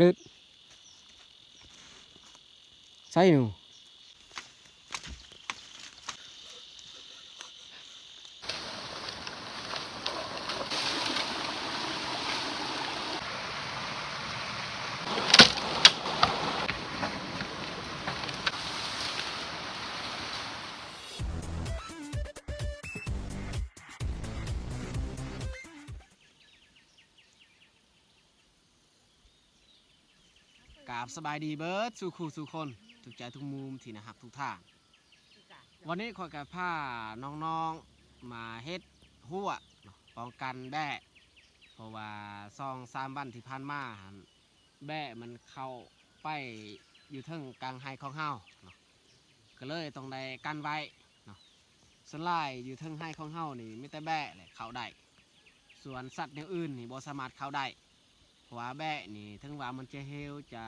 ดึดใส่หนู ราบสบายดีเบิร์ดสู่คู่สู่คนถูกใจทุกมุมที่นะฮักทุกท่างวันนี้ขอกับผ้าน้องๆมาเฮ็ดหัวป้องกันแบะเพราะว่าซองสามวันที่ผ่านมาแบะมันเข้าไปอยู่เทึงกลางไฮของเฮาเนาก็เลยต้องได้กันไว้ส่วนหลายอยู่เทึงไฮของเฮานี่ไม่แต่แบะแหละเข้าได้ส่วนสัตว์อย่างอื่นนี่บ่สามารถเข้าได้ ว่าแบะนี่ถึงว่ามันจะเฮวจะ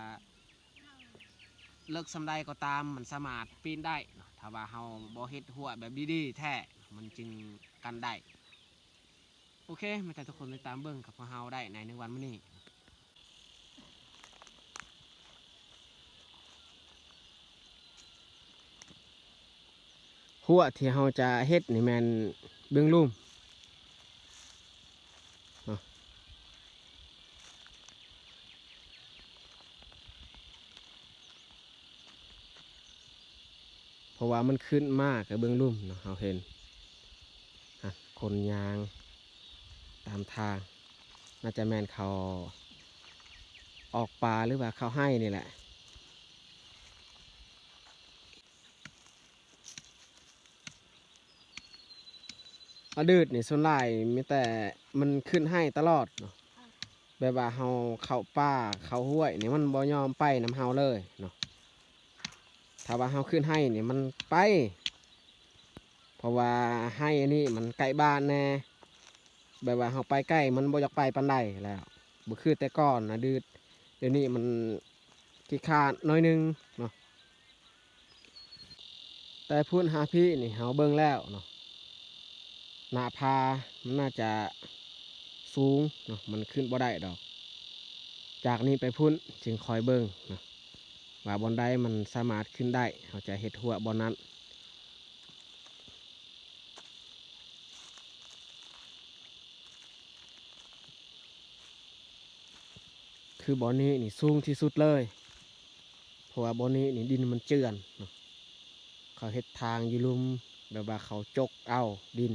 เลิกสำใดก็ตามมันสามารถปีนได้เนาะถ้าว่าเฮาบ่เฮ็ดหัวแบบดีๆแท้มันจึงกันได้โอเคมาแต่ทุกคนติดตามเบิ่งกับพวกเฮาได้ในหนึ่งวันมื้อนี้หัวที่เฮาจะเฮ็ดนี่แม่นเบื้องลุ่มเนาะเพ ราะว่ามันขึ้นมากกับเบื้องลุ่มเนาะเฮาเห็นคนยางตามทาง น่าจะแมนเขาออกปลาหรือว่าเขาให้นี่แหละอดืดนี่ส่วนหลายมีแต่มันขึ้นให้ตลอดเนาะแบบว่าเฮาเข้าป่าเข้าห้วยนี่มันบ่ยอมไปน้ำเฮาเลยเนาะ ถ้าว่าเฮาขึ้นให้เนี่ยมันไป เพราะว่าให้อันนี้มันใกล้บ้านแน่แบบว่าเราไปใกล้มันบ่อยากไปปันใดแล้วบ่คือแต่ก่อนนะดืดเดี๋ยวนี้มันขี้ขาดน้อยหนึงเนาะแต่พูดหาพี่นี่เฮาเบิ่งแล้วเนาะหน้าผามันน่าจะสูงเนาะมันขึ้นบ่ได้ดอก จากนี้ไปพุ่นจึงคอยเบิ่งเนาะ ว่าบอนใดมันสามารถขึ้นได้เราจะเฮ็ดหัวบอนนั้นคือบอนนี้นี่สูงที่สุดเลยเพราะว่าบอนนี้นี่ดินมันเจือนเขาเฮ็ดทางอยู่ลุมแบบว่าเขาจกเอาดิน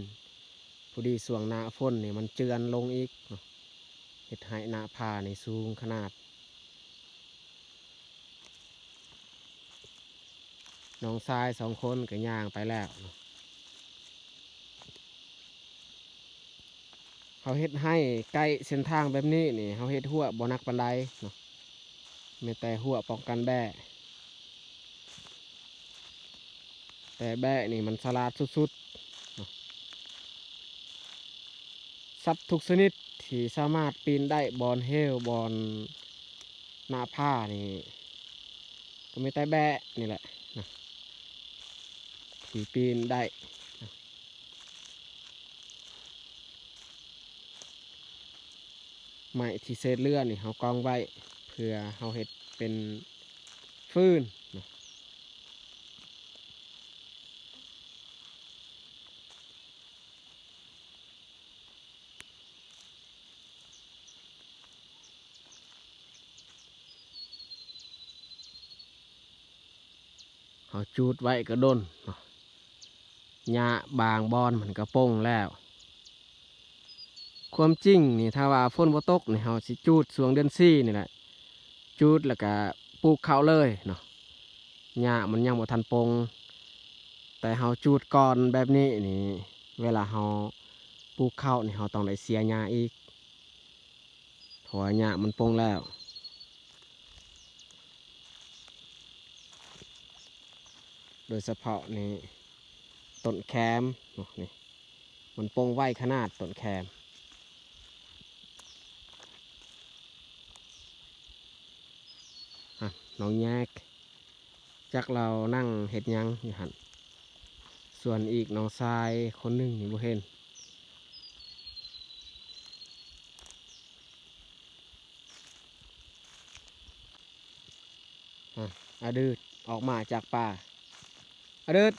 พอดีสวงหน้าฝนนี่มันเจือนลงอีกเนาะเฮ็ดให้หนาผานี่สูงขนาด น้องชายสองคนก็ย่างไปแล้วเขาเฮ็ดให้ใกล้เส้นทางแบบนี้นี่เขาเฮ็ดหัวบ่นักปันไดเนาะมีแต่หัวป้องกันแบ่แต่แบ่นี่มันสลาดสุดๆเนาะสัตว์ทุกชนิดที่สามารถปีนได้บอนเฮลบอนหน้าผ้านี่ก็ไม่แต่แบ่นี่แหละ ที่ปีนได้ไม้ที่เศษเลื่อนี่เขากองไว้เพื่อเขาเห็ดเป็นฟืนนเขาจูดไว้กระดนเนาะ หญ้าบางบอนมันก็โป่งแล้ว ความจริงนี่ถ้าว่าฝนบ่ตกนี่เฮาสิจูดช่วงเดือนสี่นี่แหละจูดแล้วก็ปลูกข้าวเลยเนาะหญ้ามันยังบ่ทันโปง แต่เฮาจูดก่อนแบบนี้นี่ เวลาเฮาปลูกข้าวนี่เฮาต้องได้เสียหญ้าอีกเพราะว่าหญ้ามันโปงแล้วโดยเฉพาะนี่ ต้นแคมนี่มันโปงไวขนาดต้นแคมน้องแยกจากเรานั่งเห็ดยังอยู่หันส่วนอีกน้องทรายคนหนึ่งนี่บ่เห็นอะอดืดออกมาจากป่าอาดืด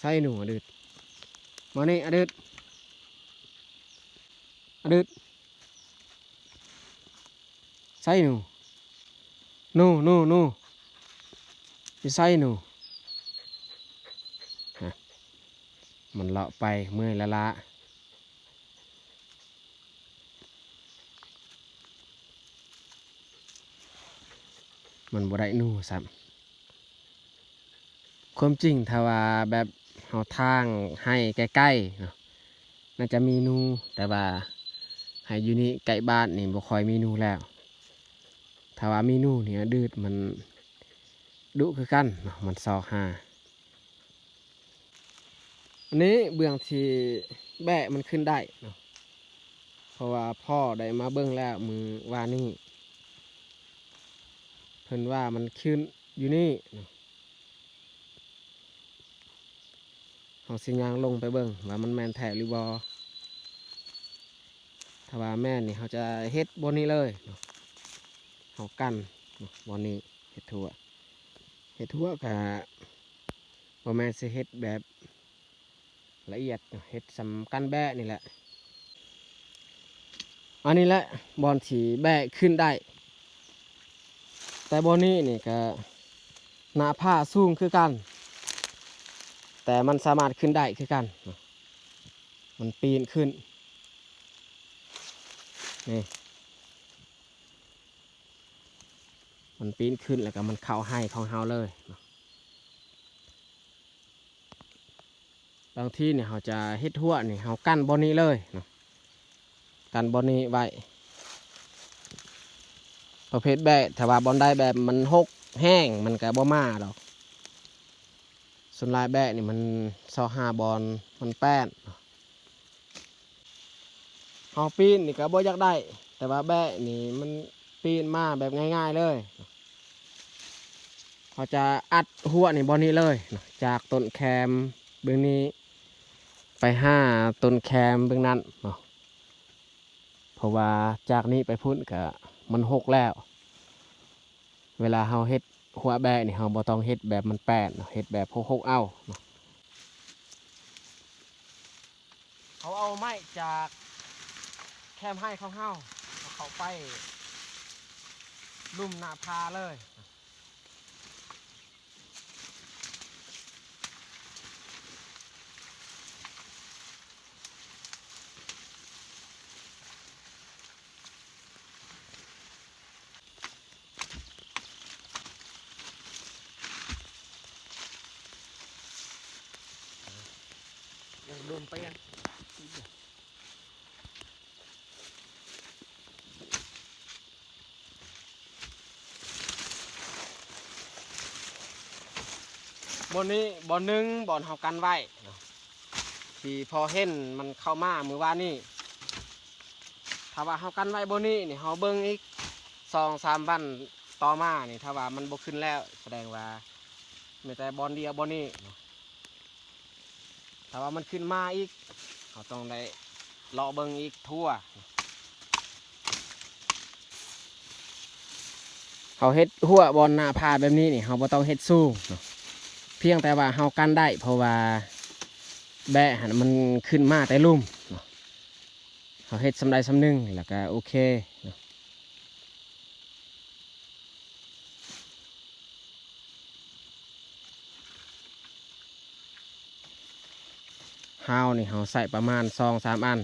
ใส่หนูอดืดมานี่อดืดอดืดใส่หนูหนูหนูหนูอยู่ไส้หนูมันเลาะไปเมื่อยละละมันบ่ได้หนูซ้ำความจริงถ้าว่าแบบ เฮาทางให้ใกล้ๆเนาะน่าจะมีนูแต่ว่าให้อยู่นี่ใกล้บ้านนี่บ่ค่อยมีนูแล้ว ถ้าว่ามีนูเนี่ยดืดมันดุคือกันเนาะมันซอกหาอันนี้เบื้องที่แบะมันขึ้นได้เนาะเพราะว่าพ่อได้มาเบิ้งแล้วมือว่านี่เพิ่นว่ามันขึ้นอยู่นี่เนาะ เอาสิยางลงไปเบิ้งว่ามันแมนแท้หรือบอถ้าว่าแม่นนี่เขาจะเฮ็ดบนนี้เลยเขากันเนบนนี้เฮ็ดทั่วเฮ็ดทั่วกับบ่แม่สิเฮ็ดแบบละเอียดเฮ็ดสำกันแบะนี่แหละอันนี้แหละบอลที่แบะขึ้นได้ แต่บอลนี้นี่ก็หน้าผ้าสูงคือกัน แต่มันสามารถขึ้นได้คือกัน มันปีนขึ้น นี่ มันปีนขึ้นแล้วก็มันเข้าให้ของเฮาเลยบางที่เนี่ยเขาจะเฮ็ดหัวนี่เขากั้นบนนี้เลยนะกันบนนี้ไว้ประเภทแบบถ้าว่าบอลได้แบบมันหกแห้งมันก็บ่มาดอก ส่วนลายแบะนี่มันซอห้าบอลมันแป้นเนาปีนนี่ก็บ่อยากได้ แต่ว่าแบะนี่มันปีนมาแบบง่ายๆเลยเขาจะอัดหัวนี่บอนี้เลย จากต้นแคมเบื้องนี้ไปห้าต้นแคมเบื้องนั้นเนาะเพราะว่าจากนี้ไปพุ่นก็มันหกแล้ว เวลาเฮาเฮ็ด หัวแบะนี่เราบ่ต้องเฮ็ดแบบมันแปดเฮ็ดแบบหกๆเอาเนาเขาเอาไม้จากแคมให้เขาเฮ้าเขาไปลุ่มหน้าพาเลย ยังรวมไปกันบนนี้บอนหนึ่งบอนเฮากันไว้ที่พอเห็นมันเข้ามามือว่านี่ถ้าว่าเฮากันไว้บนนี้นี่เฮาเบิ่งอีกสองสามวันต่อมานี่ถ้าว่ามันบกขึ้นแล้ว แสดงว่าไมีแต่บอลเดียวบอลนี้ ถ้าว่ามันขึ้นมาอีกเขาต้องได้เลาะเบิงอีกทั่วเขาเฮ็ดหัวบอลหน้าพาแบบนี้นี่เขาบ่ต้องเฮ็ดสู้เพียงแต่ว่าเขากันได้ เพราะว่าแบะหันมันขึ้นมาแต่ลุ่มเขาเฮ็ดสำใดสำหนึงแล้วก็โอเคเนาะ เฮานี่เขาใส่ประมาณสองสามอัน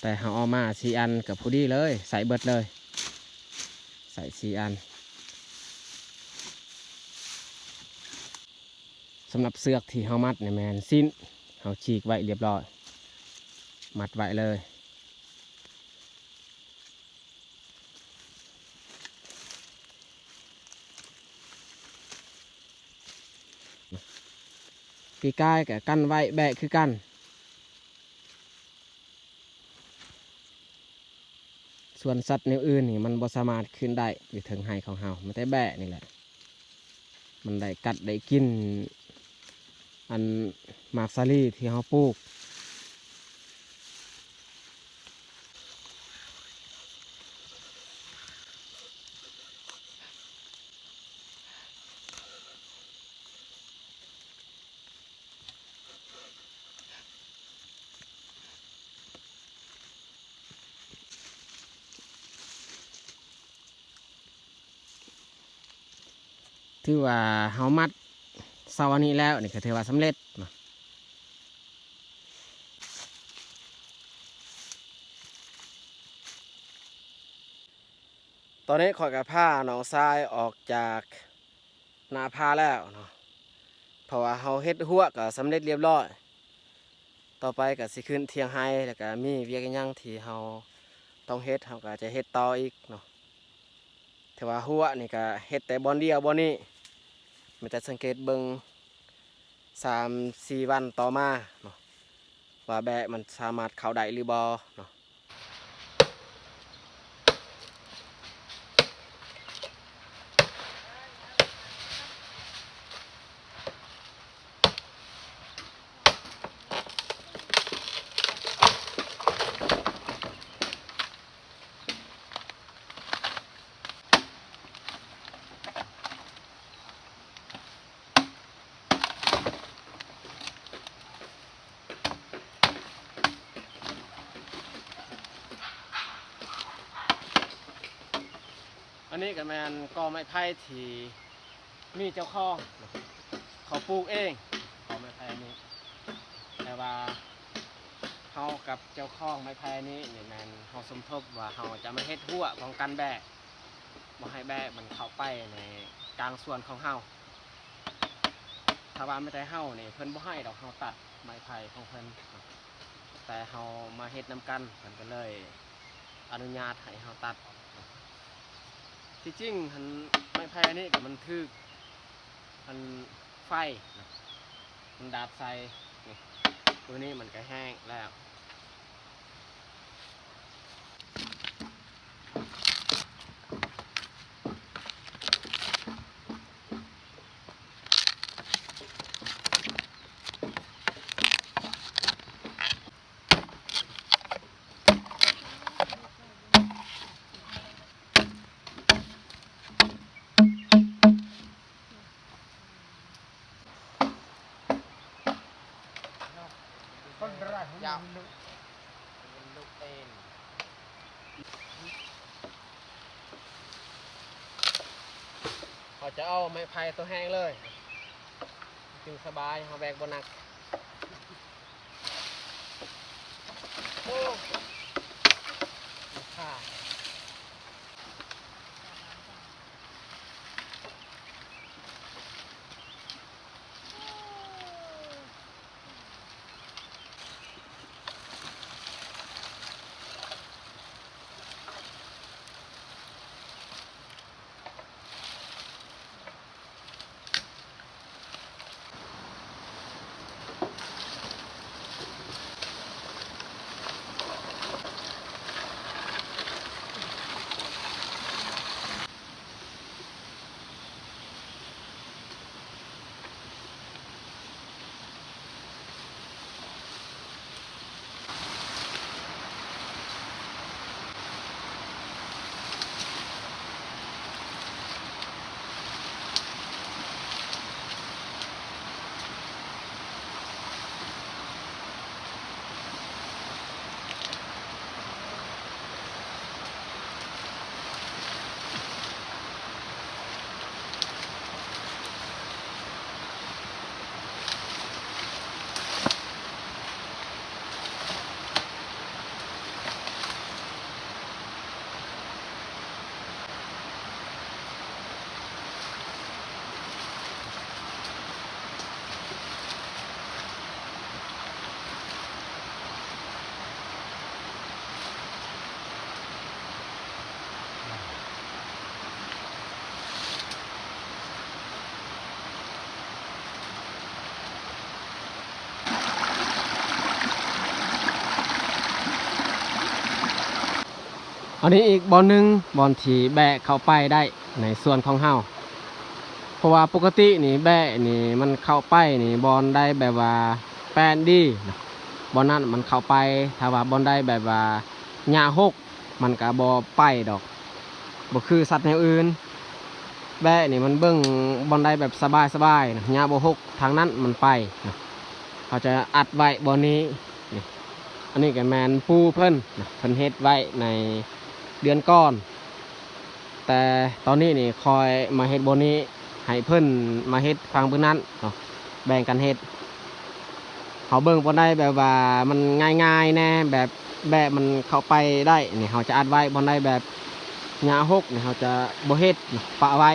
แต่เขาเอามาสี่อันกับผู้ดีเลย ใส่เบิดเลย ใส่สี่อันสำหรับเสือกที่เขามัดเนี่ยแมนสิ้นเขาฉีกไว้เรียบร้อย มัดไว้เลย ปีกายกับกันไว้แบะคือกัน ส่วนสัตว์นิ้วอื่นนี่มันบ่สามารถขึ้นได้อยู่ถึงไห้ของเฮามันแต่แบะนี่แหละ มันได้กัดได้กิน อันหมากซาลี่ที่เฮาปลูกือว่าเฮามัดเสาอันนี้แล้วนี่ก็ถือว่าสำเร็จนะตอนนี้ขอยกับผ้าหนองทรายออกจากนาพาแล้วเนาะเพราะว่าเฮาเฮ็ดหัวก็สำเร็จเรียบร้อย ต่อไปก็สิขึ้นเทียงไฮแล้วก็มีเวียกยังที่เฮาต้องเฮ็ดเฮาก็จะเฮ็ดต่ออีกเนาะแต่ว่าหัวนี่ก็เฮ็ดแต่บอนเดียวบอนนี้ มันจะสังเกตเบิงสามสี่วันต่อมาเนาะว่าแบะมันสามารถเข้าได้หรือบอเนาะ นนี้ก็แมนกอไม้ไผ่ที่มีเจ้าของเขาปลูกเองกอไม้ไผ่อันนี้แต่ว่าเฮากับเจ้าของไม้ไผ่นี้นี่แมนเฮาสมทบว่าเฮาจะมาเฮ็ดหัวป้องกันแบะบ่ให้แบะมันเข้าไปในกลางส่วนของเฮาถ้าว่าไม่ได้เฮานี่เพิ่นบ่ให้ดอกเฮาตัดไม้ไผ่ของเพิ่นเนแต่เฮามาเฮ็ดนํกันเพิ่นก็เลยอนุญาตให้เฮาตัด ที่จริงหันไม้ไผ่อันนี้กับมันทึกมันไฟ มันดาบใส่ตัวนี้มันก็แห้งแล้ว ยาวลูกเต้นเขาจะเอา ไม้ไผ่ตัวแห้งเลยจึงสบายเขาแบกบนหนัก โอ้ค่ะ เอันนี้อีกบอลหนึ่งบอลที่แบะเข้าไปได้ในส่วนของเฮาเพราะว่าปกตินี่แบะนี่มันเข้าไปนี่บอลได้แบบว่าแปนดีบอลนั้นมันเข้าไปถ้าว่าบอลได้แบบว่าหญ้าหกมันก็บ่ไปดอกบ่คือสัตว์แนวอื่น แบะนี่มันเบิ่งบอลได้แบบสบายๆนะหญ้าบ่หกทางนั้นมันไปนะเขาจะอัดไว้บอลนี้อันนี้ก็แมนปูเพิ่นเพิ่นเฮ็ดไว้ใน เดือนก่อน แต่ตอนนี้นี่คอยมาเฮ็ดบนนี้ให้เพิ่นมาเฮ็ดฟังเพื่องนั้นแบ่งกันเฮ็ดเขาเบิ่งบนได้แบบว่ามันง่ายๆแน่แบบแบบมันเข้าไปได้นี่เขาจะอัดไว้บนได้แบบหญ้าหกนี่เขาจะบ่เฮ็ดปะไว้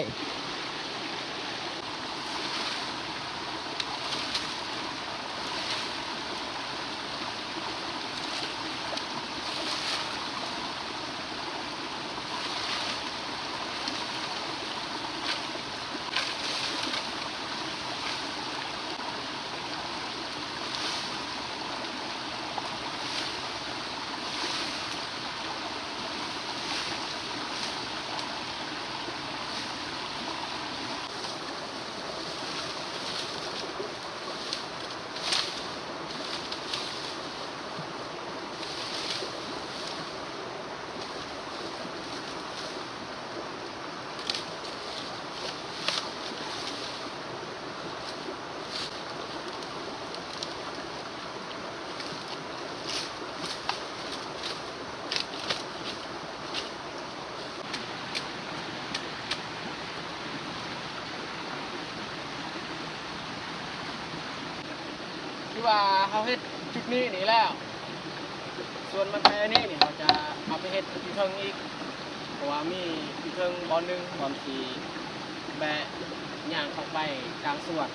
ว่าเขาเฮ็ดจุดนี้นี่แล้ว ส่วนมันแพ้นี่นี่เขาจะเอาไปเฮ็ดที่เทิงอีกเพราะว่ามีที่เทิงบอลหนึ่งบอลสีแบะย่างเข้าไปกลางสวน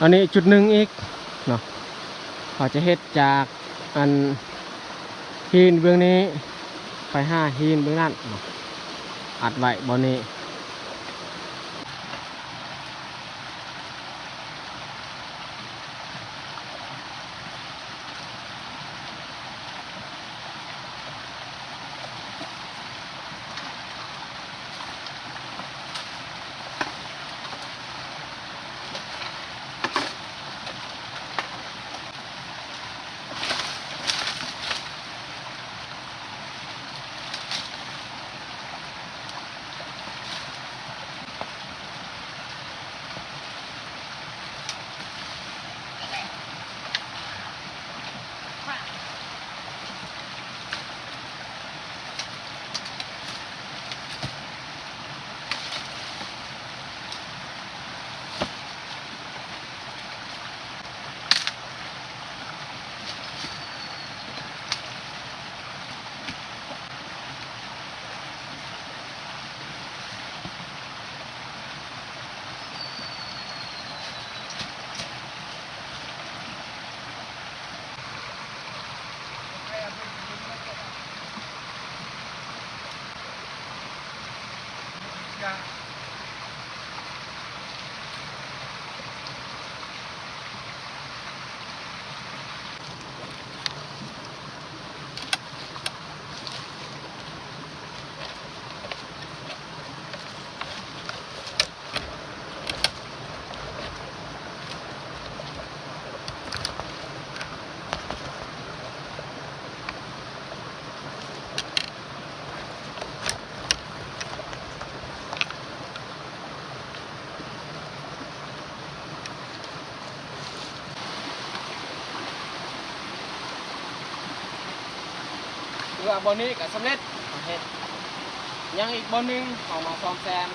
อันนี้จุดหนึ่งอีกเนาะเขาจะเฮ็ดจาก อันหินเบื้องนี้ไฟห้าหินเบื้องนั้นอัดไว้บน เพื่อบนนี้ก็สำเร็จเฮ็ดยังอีกบนหนึงเอามาซ่อมแซม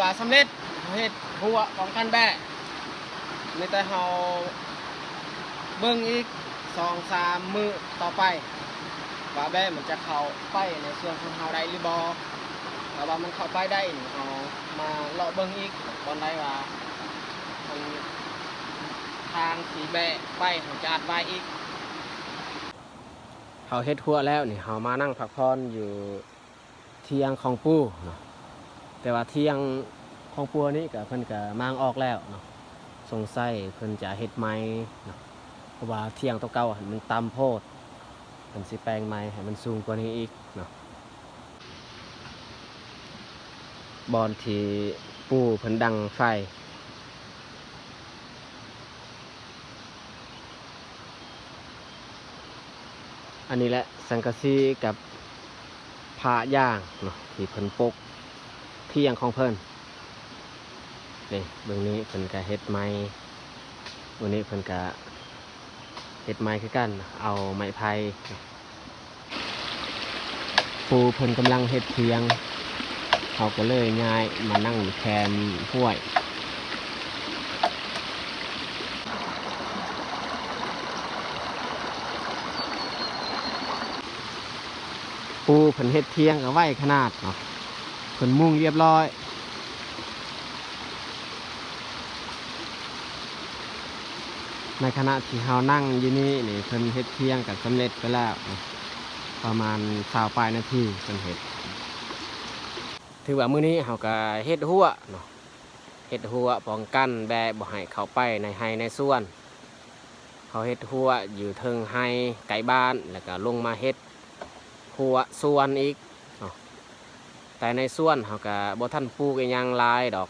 ว่าสำเร็จเฮ็ดหัวป้องกันแบะในแต่เฮาเบิ่งอีกสองสามมือต่อไปว่าแบะมันจะเข้าไปในส่วนของเฮาได้หรือบ่แต่ว่ามันเข้าไปได้เอามาเลาะเบิ่งอีกตอนใดว่าทางสีแบะไปของจาดไปอีกเฮาเฮ็ดหัวแล้วนี่เฮามานั่งพักผ่อนอยู่เทียงของปู่เนาะ แต่ว่าเที่ยงของปัวนี้ก็เพิ่นก็มางออกแล้วเนาะสงสัยเพิ่นจะเฮ็ดไม้เนาะเพราะว่าเที่ยงตัวเก่ามันต่ำโพดเพิ่นสิแปลงไม้ให้มันสูงกว่านี้อีกเนาะบอนที่ปูเพิ่นดังไฟอันนี้แหละสังกะสีกับผ้าย่างเนาะที่เพิ่นปก เที่ยงของเพิ่นนี่เบื้องนี้เพิ่นก็เฮ็ดไม้วันนี้เพิ่นก็เฮ็ดไม้คือกันเอาไม้ไผ่ปูเพิ่นกำลังเฮ็ดเทียงเขาก็เลยย้ายมานั่งแคมห้วยปูเพิ่นเฮ็ดเทียงเอาไว้ขนาดเนาะ เพิ่นมุ่งเรียบร้อย ในขณะที่เฮานั่งอยู่นี่นี่เพิ่นเฮ็ดเที่ยงกับสำเร็จไปแล้ว ประมาณสาวปลายนาทีเพิ่นเฮ็ด ถือว่ามื้อนี้เฮาก็เฮ็ดหัวเนาะเฮ็ดหัวป้องกันแบะบ่ให้เข้าไปในไฮในส่วนเขาเฮ็ดหัวอยู่เทิงไฮไกลบ้านแล้วก็ลงมาเฮ็ดหัวส่วนอีก แต่ในส่วนเขาก็บ่ท่านปลูกอหยังหลายดอก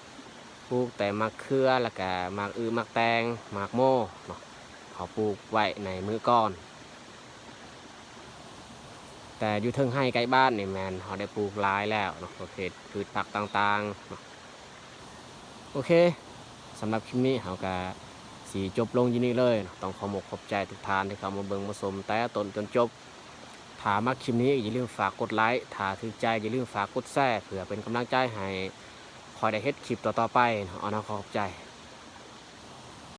ปลูกแต่มักเขือแล้วก็มักอือมักแตงมักโม่เนาะเขาปลูกไว้ในมือก่อน แต่อยู่เทิงให้ใกล้บ้านนี่แมนเขาได้ปลูกหลายแล้วเนาะประเภทพืชผักต่างๆเนาะโอเคสำหรับคลิปนี้เขาก็สีจบลงยินนี่เลย ต้องขอมกขอบใจทุกทานที่เข้ามาเบิ่งมาชมแต่ต้นจนจบ ถามักคลิปนี้อย่าลืมฝากกดไลค์ถ้าถือใจอย่าลืมฝากกดแชร์เผื่อเป็นกำลังใจให้คอยได้เฮ็ดคลิปต่อๆไปเนาะเอานะขอบใจ